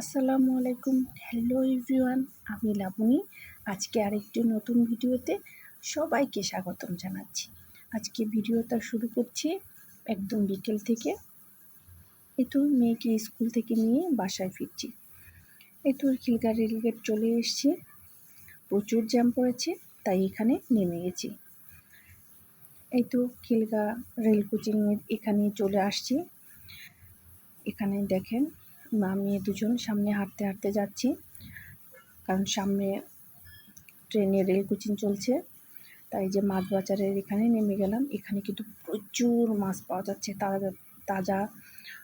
আসসালামু আলাইকুম। Hello everyone আমি লাবণী। আজকে আরেকটি নতুন ভিডিওতে সবাইকে স্বাগতম জানাচ্ছি। আজকে ভিডিওটা শুরু করছি একদম বিকেল থেকে। এতো মেয়েকে স্কুল থেকে নিয়ে বাসায় ফিরছি। এই তো খিলগা রেলগেট চলে এসেছি। প্রচুর জ্যাম পড়েছে, তাই এখানে নেমে গেছি। এই তো খিলগা রেল কোচিংয়ের এখানে চলে আসছি। এখানে দেখেন মা, মেয়ে দুজন সামনে হাঁটতে হাঁটতে যাচ্ছি। কারণ সামনে ট্রেনে রেল কোচিং চলছে। তাই যে মাছ বাজারের এখানে নেমে গেলাম। এখানে কিন্তু প্রচুর মাছ পাওয়া যাচ্ছে। তাজা তাজা,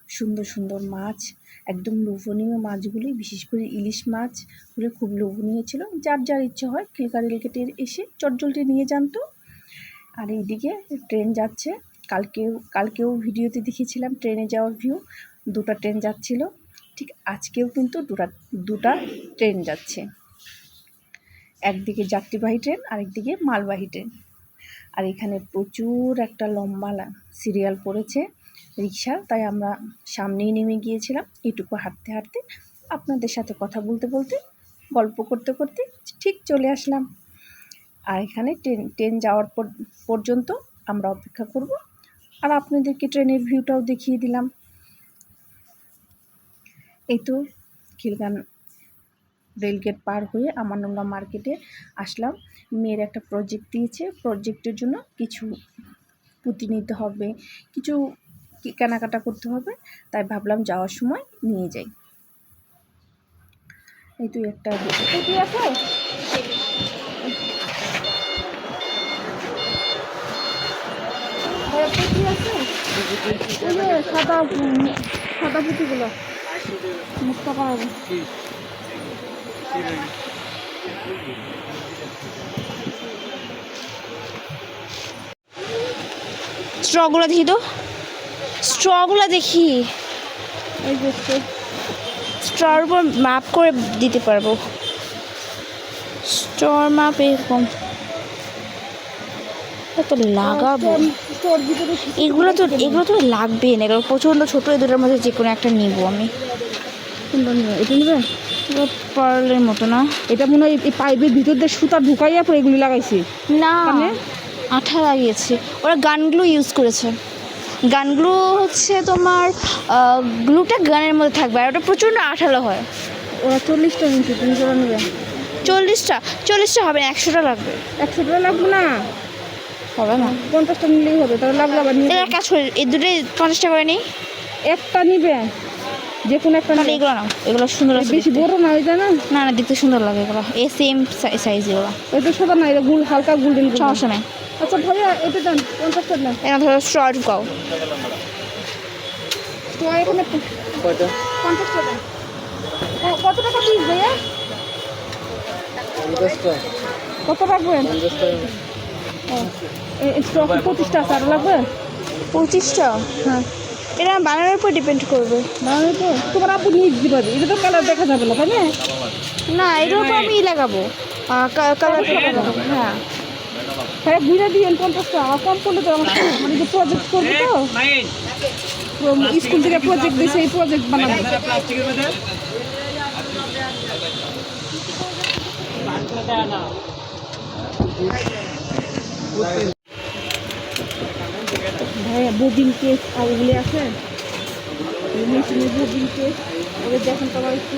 সুন্দর সুন্দর মাছ। একদম লোভনীয় মাছগুলি, বিশেষ করে ইলিশ মাছগুলো খুব লোভনীয় ছিল। যার যার ইচ্ছে হয় খিলকা রেলগেটের এসে চটজলটি নিয়ে যান তো। আর এইদিকে ট্রেন যাচ্ছে। কালকেও কালকেও ভিডিওতে দেখিয়েছিলাম ট্রেনে যাওয়ার ভিউ দুটো ট্রেন যাচ্ছিল। ঠিক আজকেও কিন্তু দুটা দুটা ট্রেন যাচ্ছে। একদিকে যাত্রীবাহী ট্রেন, আরেকদিকে মালবাহী ট্রেন। আর এখানে প্রচুর একটা লম্বা সিরিয়াল পড়েছে রিক্সা তাই আমরা সামনেই নেমে গিয়েছিলাম। এটুকু হাঁটতে হাঁটতে আপনাদের সাথে কথা বলতে বলতে, গল্প করতে করতে ঠিক চলে আসলাম। আর এখানে ট্রেন ট্রেন যাওয়ার পর, পর্যন্ত আমরা অপেক্ষা করব। আর আপনাদেরকে ট্রেনের ভিউটাও দেখিয়ে দিলাম। এই তো খিলগান রেলগেট পার হয়ে আমানুল্লাহ মার্কেটে আসলাম। মেয়ের একটা প্রজেক্ট দিয়েছে। প্রজেক্টের জন্য কিছু পুঁতি নিতে হবে, কিছু কেনাকাটা করতে হবে, তাই ভাবলাম যাওয়ার সময় নিয়ে যাই। এই তুই একটা পুঁতি আছে? সাদা সাদা পুঁতিগুলো। মুক্ত করাবো স্ট্রগুলো দেখি তো। স্ট্রগুলো দেখি। এই স্ট্রর উপর মাপ করে দিতে পারব। স্ট্রর মাপ এরকম। এত লাগাবো। এগুলো তো এগুলো তো লাগবে না। এগুলো প্রচণ্ড ছোটো এই দুটোর মধ্যে যে কোনো একটা নিব আমি। কোনটা নিবে এটা নিবে? পার্লের মতো না? এটা মনে হয় এই পাইপের ভিতর দিয়ে সুতা ঢুকাইয়া পরে এগুলি লাগাইছে। না মানে? আঠা লাগিয়েছে। ওরা গানগুলো ইউজ করেছে। গানগুলো হচ্ছে তোমার গ্লুটা গানের মধ্যে থাকবে আর ওটা প্রচণ্ড আঠালো হয়। ওরা চল্লিশটা নিচ্ছে তুমি জোড়া নেবে? চল্লিশটা চল্লিশটা হবে না একশোটা লাগবে। একশো টাকা লাগবে না? হবে না। পঞ্চাশটা নিলেই হবে তাহলে লাভ লাভ নিয়ে এটা কাজ করে এই দুটোই পঞ্চাশটা করে নিই। একটা নিবে? যে কোনো একটা তাহলে এগুলো নাও এগুলো সুন্দর আছে বেশি। বড় না ওই না? না না দেখতে সুন্দর লাগে এগুলো। এই সেম সাইজ এগুলো। এটা সাদা না এটা গুল হালকা গোল্ডেন সমস্যা নেই। আচ্ছা ভাইয়া এটা দেন পঞ্চাশটা দেন। এখানে ধরো তো এখানে পঞ্চাশটা দেন। কত টাকা পিস ভাইয়া? কত রাখবেন ও, এ- স্টক পঁচিশটা আরও লাগবে? পঁচিশটা? হ্যাঁ। এটা বানানোর উপর ডিপেন্ড করবে। তাহলে তো তোমার আপু নিয়ে দিতে পারবে। এটা তো কালার দেখা যাবে না তাই না? না এটার উপর আমি লাগাবো। কালার হ্যাঁ। হ্যাঁ ঘুরে দিয়েন পঞ্চাশটা আর কম করলে তো আমার মানে যে প্রজেক্ট করবে তো? স্কুল থেকে প্রজেক্ট দিয়েছে এই প্রজেক্ট বানাবে। ববিন কেস আর ওগুলি আছে। মেশিনের ববিন কেস ওদের দেখেন তো আবার একটু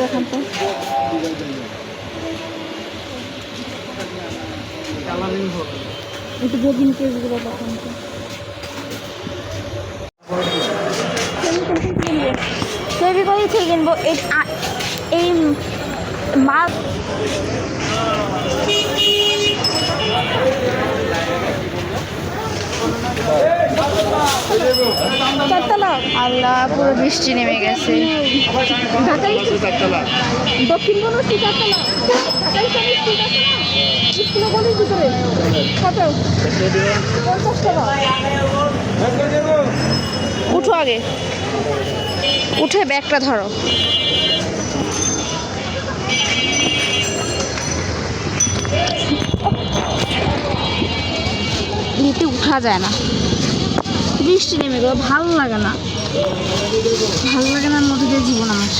দেখান তো। একটু ববিন কেসগুলো দেখান তো। করে থেকে কিনবো এই মাল চারতলা? আল্লাহ পুরো বৃষ্টি নেমে গেছে। চারতলা। স্কুল ভিতরে। কত পঞ্চাশ টাকা উঠো আগে। উঠে ব্যাগটা ধরো। উঠা যায় না। বৃষ্টি নেমে গেলো ভালো লাগে না। ভালো লাগে না নদীতে জীবন আমার।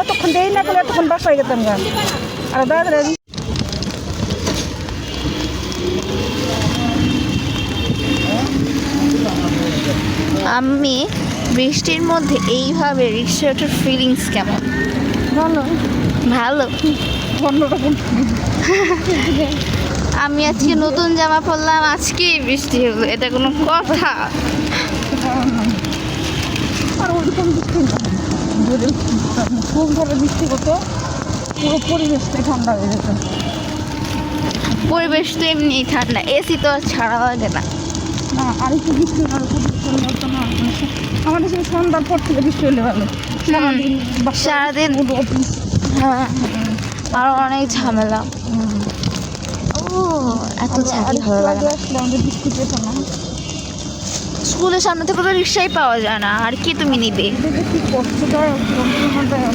অতক্ষণ দেরি না করলে এতক্ষণ বাসায় যেতাম গান আর দাদা আমি বৃষ্টির মধ্যে এইভাবে রিক্সা ওঠার ফিলিংস কেমন? ভালো। ভালো। অন্যরকম আমি আজকে নতুন জামা পরলাম আজকেই বৃষ্টি হলো এটা কোনো কথা। আর বৃষ্টি না খুব ধরে বৃষ্টি হতো পুরো পরিবেশটাই ঠান্ডা হয়ে যেত পরিবেশ তো এমনি ঠান্ডা এসি তো আর ছাড়া লাগে না। না আর একটু বৃষ্টি হলে খুব সুন্দর হতো না। আমাদের সেই সন্ধ্যার পর থেকে বৃষ্টি হলে ভালো। সারাদিন সারাদিন। হ্যাঁ। আর অনেক ঝামেলা। ও এত ঝাঁকি ভালো লাগে স্কুলের সামনে থেকে তো রিক্সাই পাওয়া যায় না। আর কি তুমি নিবে?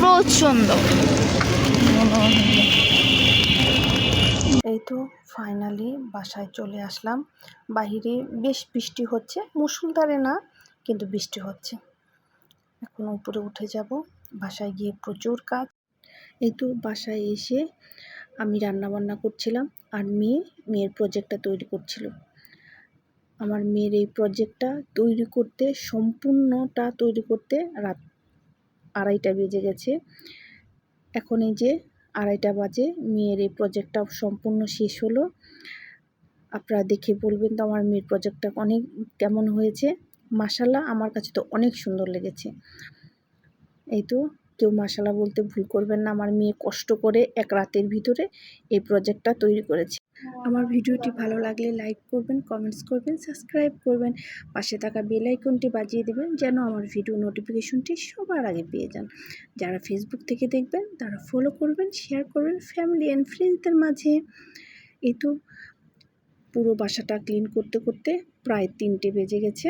প্রচণ্ড এই তো ফাইনালি বাসায় চলে আসলাম। বাহিরে বেশ বৃষ্টি হচ্ছে। মুসুলধারে না কিন্তু বৃষ্টি হচ্ছে। এখন উপরে উঠে যাব। বাসায় গিয়ে প্রচুর কাজ। এই তো বাসায় এসে আমি রান্না বান্না করছিলাম আর মেয়ে, মেয়ের প্রজেক্টটা তৈরি করছিল। আমার মেয়ের এই প্রজেক্টটা তৈরি করতে, সম্পূর্ণটা তৈরি করতে রাত আড়াইটা বেজে গেছে। এখন এই যে আড়াইটা বাজে, মেয়ের এই প্রজেক্টটা সম্পূর্ণ শেষ হলো। আপনারা দেখে বলবেন তো আমার মেয়ের প্রজেক্টটা অনেক কেমন হয়েছে। মাসাল্লাহ আমার কাছে তো অনেক সুন্দর লেগেছে। এই তো কেউ মাসালা বলতে ভুল করবেন না। আমার মেয়ে কষ্ট করে এক রাতের ভিতরে এই প্রজেক্টটা তৈরি করেছে। আমার ভিডিওটি ভালো লাগলে লাইক করবেন কমেন্টস করবেন সাবস্ক্রাইব করবেন, পাশে থাকা বেল আইকনটি বাজিয়ে দেবেন যেন আমার ভিডিও নোটিফিকেশনটি সবার আগে পেয়ে যান। যারা ফেসবুক থেকে দেখবেন, তারা ফলো করবেন শেয়ার করবেন ফ্যামিলি অ্যান্ড ফ্রেন্ডসদের মাঝে। এই তো পুরো বাসাটা ক্লিন করতে করতে প্রায় তিনটে বেজে গেছে।